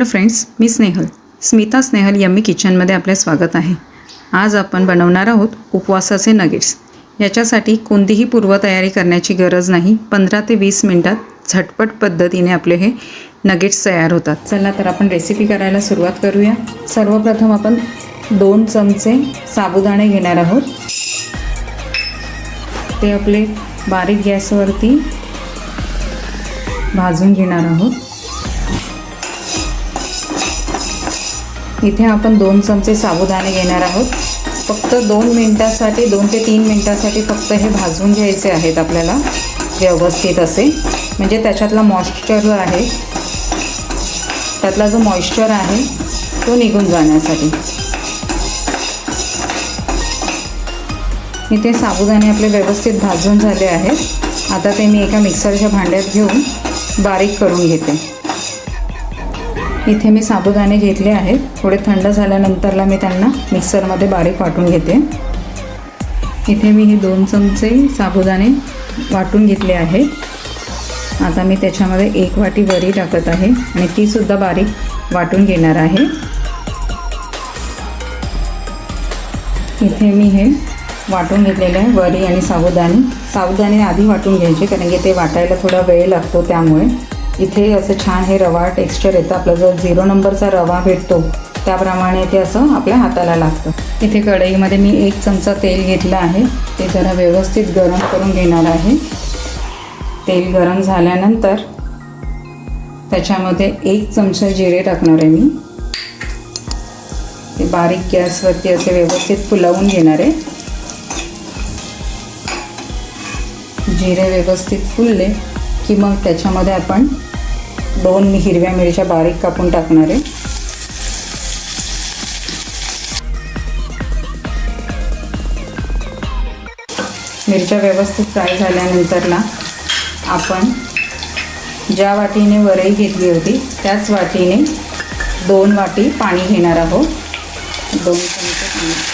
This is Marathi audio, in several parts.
हॅलो फ्रेंड्स मी स्नेहल. स्मिता स्नेहल यम्मी किचनमध्ये आपले स्वागत आहे. आज आपण बनवणार आहोत उपवासाचे नगेट्स याच्यासाठी कोणतीही पूर्वतयारी करण्याची गरज नाही. पंधरा ते वीस मिनटात झटपट पद्धतीने आपले हे नगेट्स तयार होतात. चला तर आपण रेसिपी करायला सुरुवात करूया. सर्वप्रथम आपण दोन चमचे साबुदाणे घेणार आहोत. ते आपले बारीक गॅसवरती भाजून घेणार आहोत. इथे आपण दोन चमचे साबुदाणे घेणार आहोत. फक्त दोन मिनटासाठी दोन ते तीन मिनटासाठी फक्त हे भाजून घ्यायचे आहेत आपल्याला व्यवस्थित असे म्हणजे त्याच्यातला मॉइश्चर जो आहे त्यातला जो मॉइश्चर आहे तो निघून जाण्यासाठी. इथे साबुदाणे आपले व्यवस्थित भाजून झाले आहेत. आता ते मी एका मिक्सरच्या भांड्यात घेऊन बारीक करून घेते. इथे मी साबुदाणे घेतले आहेत. थोडे थंड झाल्यानंतरला मी त्यांना मिक्सरमध्ये बारीक वाटून घेते. इथे मी हे दोन चमचे साबुदाणे वाटून घेतले आहेत. आता मी त्याच्यामध्ये एक वाटी वरी टाकत आहे आणि तीसुद्धा बारीक वाटून घेणार आहे. इथे मी हे वाटून घेतलेलं आहे वरी आणि साबुदाणे. साबुदाणे आधी वाटून घ्यायचे कारण की ते वाटायला थोडा वेळ लागतो त्यामुळे. इथे असं छान हे रवा टेक्स्चर येतं. आपला जो झिरो नंबरचा रवा भेटतो त्याप्रमाणे ते असं आपल्या हाताला लागतं. इथे कढईमध्ये मी एक चमचा तेल घेतलं आहे. ते जरा व्यवस्थित गरम करून घेणार आहे. तेल गरम झाल्यानंतर त्याच्यामध्ये एक चमचा जिरे टाकणार आहे मी. ते बारीक गॅसवरती असे व्यवस्थित फुलवून घेणार आहे. जिरे व्यवस्थित फुलले की मग त्याच्यामध्ये आपण दोन हिरव्या मिरच्या बारीक कापून टाकणार. आहे मिरच्या व्यवस्थित फ्राय झाल्यानंतरला आपण ज्या वाटीने वरई घेतली होती त्याच वाटीने दोन वाटी पाणी घेणार आहोत. दोन चमचे पाणी.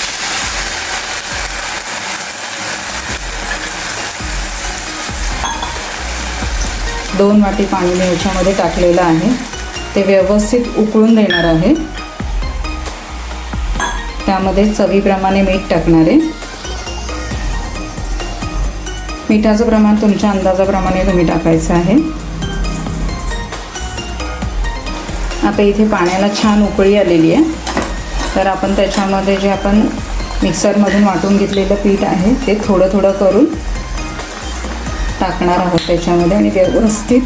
दोन वाटी पाणी मी याच्यामध्ये टाकलेलं आहे. ते व्यवस्थित उकळून देणार आहे. त्यामध्ये चवीप्रमाणे मीठ टाकणार आहे. मिठाचं प्रमाण तुमच्या अंदाजाप्रमाणे तुम्ही टाकायचं आहे. आता इथे पाण्याला छान उकळी आलेली आहे. तर आपण त्याच्यामध्ये जे आपण मिक्सरमधून वाटून घेतलेलं पीठ आहे ते थोडं थोडं करून टाकणार आहोत त्याच्यामध्ये आणि व्यवस्थित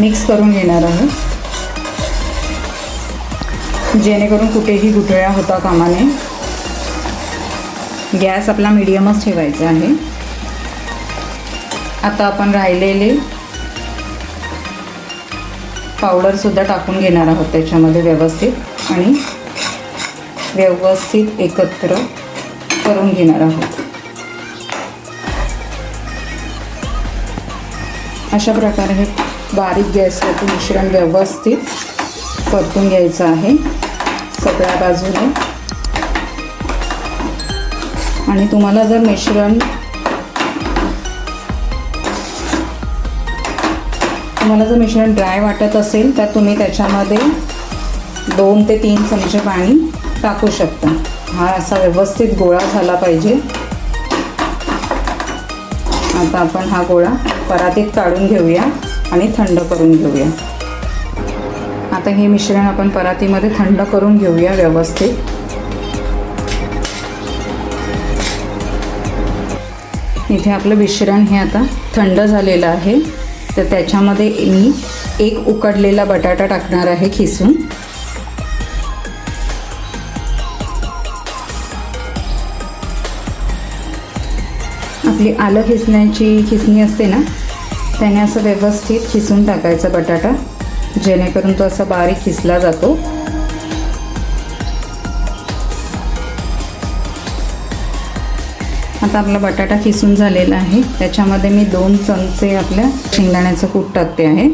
मिक्स करून घेणार आहोत. जेणेकरून कुठेही गुठळ्या होता कामाने गॅस आपला मिडियमच ठेवायचा आहे. आता आपण राहिलेले पावडरसुद्धा टाकून घेणार आहोत त्याच्यामध्ये व्यवस्थित आणि व्यवस्थित एकत्र करून घेणार आहोत. अशा प्रकारे हे बारीक गॅसवरती मिश्रण व्यवस्थित परतून घ्यायचं आहे. सगळ्या बाजूने. आणि तुम्हाला जर मिश्रण तुम्हाला जर मिश्रण ड्राय वाटत असेल तर तुम्ही त्याच्यामध्ये दोन ते तीन चमचे पाणी टाकू शकता. हा असा व्यवस्थित गोळा झाला पाहिजे. आता आपण हा गोळा परातीत काढून घेऊया आणि थंड करून घेऊया. आता हे मिश्रण आपण परातीमध्ये थंड करून घेऊया व्यवस्थित. इथे आपलं मिश्रण हे आता थंड झालेलं आहे. तर त्याच्यामध्ये मी एक उकडलेला बटाटा टाकणार आहे खिसून. आपली आलं खिसण्याची खिसणी असते ना त्याने असं व्यवस्थित खिसून टाकायचा बटाटा जेणेकरून तो असा बारीक खिसला जातो. आता आपला बटाटा खिसून झालेला आहे. त्याच्यामध्ये मी दोन चमचे आपल्या शेंगदाण्याचं कूट टाकते आहे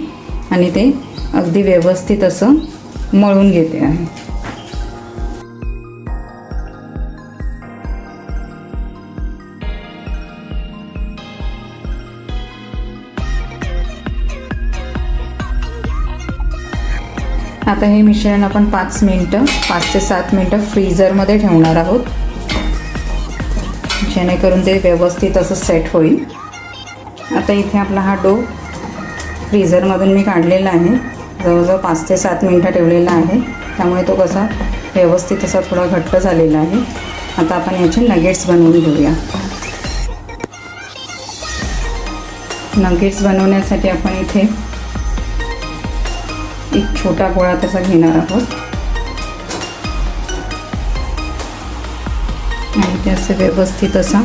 आणि ते अगदी व्यवस्थित असं मळून घेते आहे. आता हे मिश्रण आपण पाच मिनटं पाच ते सात मिनटं फ्रीझरमध्ये ठेवणार आहोत. जेणेकरून ते व्यवस्थित असं सेट होईल. आता इथे आपला हा डो फ्रीझरमधून मी काढलेला आहे. जवळजवळ पाच ते सात मिनटं ठेवलेला आहे. त्यामुळे तो कसा व्यवस्थित असा थोडा घट्ट झालेला आहे. आता आपण याचे नगेट्स बनवून घेऊया. नगेट्स बनवण्यासाठी आपण इथे एक छोटा गोळा तसा घेणार आहोत. आणि ते असं व्यवस्थित असा.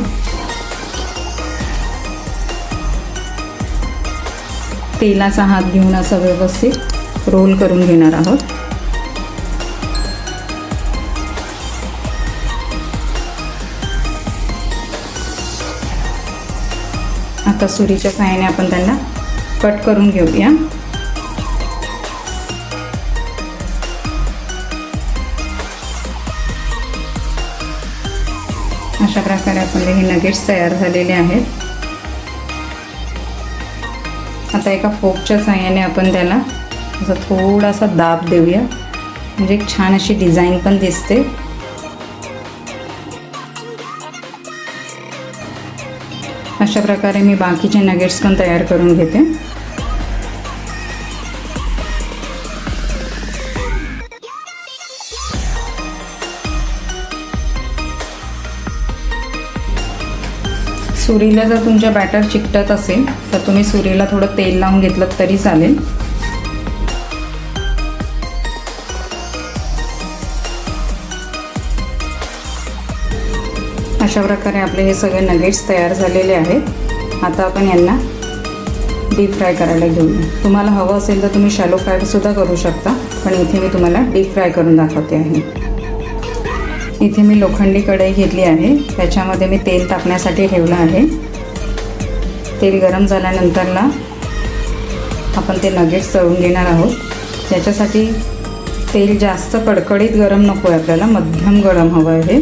तेलाचा हात घेऊन असा व्यवस्थित रोल करून घेणार आहोत. आता सुरीच्या साहाय्याने आपण त्यांना कट करून घेऊया. अशा प्रकारे आपले हे नगेट्स तयार झालेले आहेत. आता एका फोकच्या साह्याने आपण त्याला असं थोडासा दाब देऊया. म्हणजे एक छान अशी डिझाईन पण दिसते. अशा प्रकारे मी बाकीचे नगेट्स पण तयार करून घेते. सुरीला जर तुमच्या बॅटर चिकटत असेल तर तुम्ही सुरीला थोडं तेल लावून घेतलं तरी चालेल. अशा प्रकारे आपले हे सगळे नगेट्स तयार झालेले आहेत. आता आपण यांना डीप फ्राय करायला घेऊया. तुम्हाला हवं असेल तर तुम्ही शॅलो फ्रायसुद्धा करू शकता पण इथे मी तुम्हाला डीप फ्राय करून दाखवते आहे. इथे मी लोखंडी कढई घेतली आहे. त्याच्यामध्ये मी तेल तापण्यासाठी ठेवलं आहे. तेल गरम झाल्यानंतरला आपण ते नगेट्स तळून घेणार आहोत. त्याच्यासाठी तेल जास्त कडकडीत गरम नको आहे आपल्याला मध्यम गरम हवं आहे.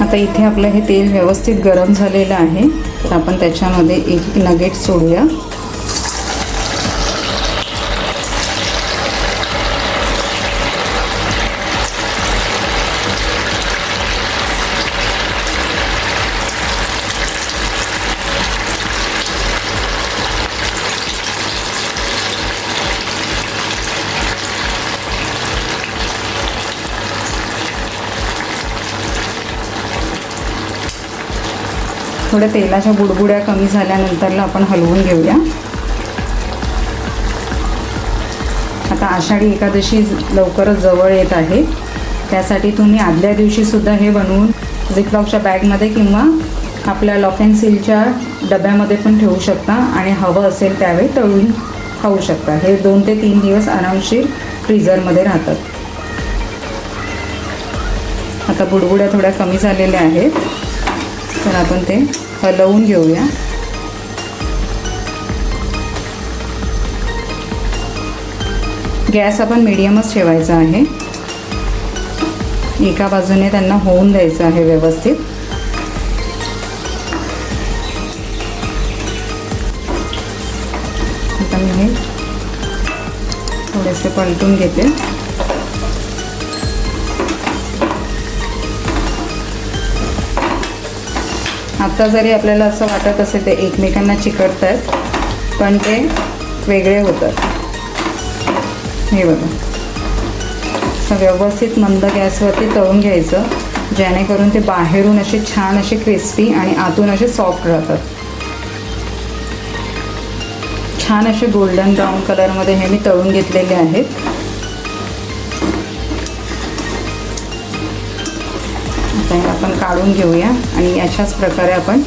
आता इथे आपलं हे तेल व्यवस्थित गरम झालेलं आहे. तर आपण त्याच्यामध्ये एक नगेट सोडूया. थोड्या तेलाच्या बुडबुड्या कमी झाल्यानंतरला आपण हलवून घेऊया. आता आषाढी एकादशी लवकरच जवळ येत आहे. त्यासाठी तुम्ही आदल्या दिवशीसुद्धा हे बनवून झिपलॉकच्या बॅगमध्ये किंवा आपल्या लॉक अँड सीलच्या डब्यामध्ये पण ठेवू शकता आणि हवं असेल त्यावेळी तळून खाऊ शकता. हे दोन ते तीन दिवस आरामशीर फ्रीझरमध्ये राहतात. आता बुडबुड्या थोड्या कमी झालेल्या आहेत. तर आपण ते हलवून घेऊया. गॅस आपण मिडियमच ठेवायचा आहे. एका बाजूने त्यांना होऊन द्यायचं आहे व्यवस्थित. आता मी हे थोडेसे पलटून घेते. आता जरी आपल्याला असं वाटत असेल ते एकमेकांना चिकटत आहेत पण ते वेगळे होतात. हे बघा. असं व्यवस्थित मंद गॅसवरती तळून घ्यायचं जेणेकरून ते बाहेरून असे छान असे क्रिस्पी आणि आतून असे सॉफ्ट राहतात. छान असे गोल्डन ब्राऊन कलरमध्ये हे मी तळून घेतलेले आहेत. आता आपण काढून घेऊया आणि अशाच प्रकारे आपण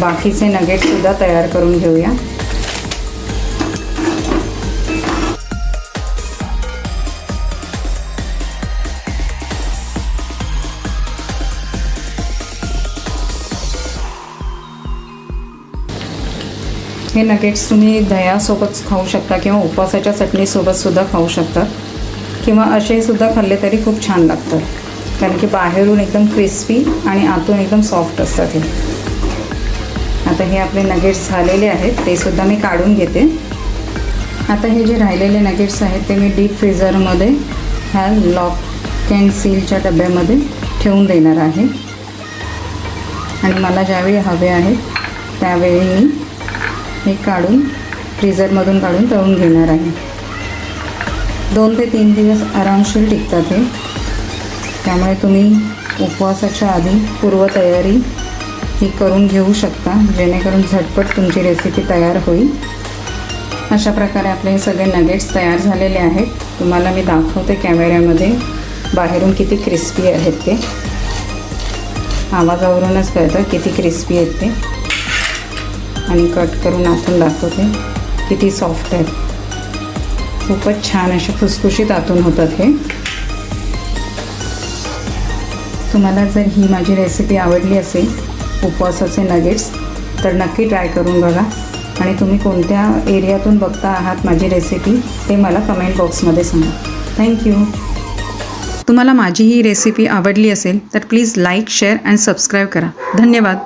बाकीचे नगेटसुद्धा तयार करून घेऊया. हे नगेट्स तुम्ही दह्यासोबत खाऊ शकता किंवा उपवासाच्या चटणीसोबतसुद्धा खाऊ शकता. किंवा असेसुद्धा खाल्ले तरी खूप छान लागतात कारण की बाहेरून एकदम क्रिस्पी आणि आतून एकदम सॉफ्ट असतात हे. आता हे आपले नगेट्स झालेले आहेत ते सुद्धा मी काढून घेते. आता हे जे राहिलेले नगेट्स आहेत ते मी डीप फ्रीझरमध्ये ह्या लॉक अँड सीलच्या डब्यामध्ये ठेवून देणार आहे. आणि मला ज्यावेळी हवे आहेत त्यावेळी मी हे काढून फ्रीझरमधून काढून तळून घेणार आहे. दोन ते तीन दिवस आरामशीर टिकतात हे. त्यामुळे तुम्ही उपवासाच्या आधी पूर्वतयारी ही करून घेऊ शकता जेणेकरून झटपट तुमची रेसिपी तयार होईल. अशा प्रकारे आपले हे सगळे नगेट्स तयार झालेले आहेत. तुम्हाला मी दाखवते कॅमेऱ्यामध्ये बाहेरून किती क्रिस्पी आहेत ते. आवाजावरूनच कळतं किती क्रिस्पी आहेत ते. आणि कट करून आतून दाखवते किती सॉफ्ट आहेत. खूपच छान असे खुसखुशीत आतून होतात हे. तुम्हाला जर ही माझी रेसिपी आवडली असेल उपवासाचे नगेट्स तर नक्की ट्राय करून बघा. आणि तुम्ही कोणत्या एरियातून बघता आहात माझी रेसिपी ते मला कमेंट बॉक्समध्ये सांगा. थँक्यू तुम्हाला माझी ही रेसिपी आवडली असेल तर please like share and subscribe करा. धन्यवाद.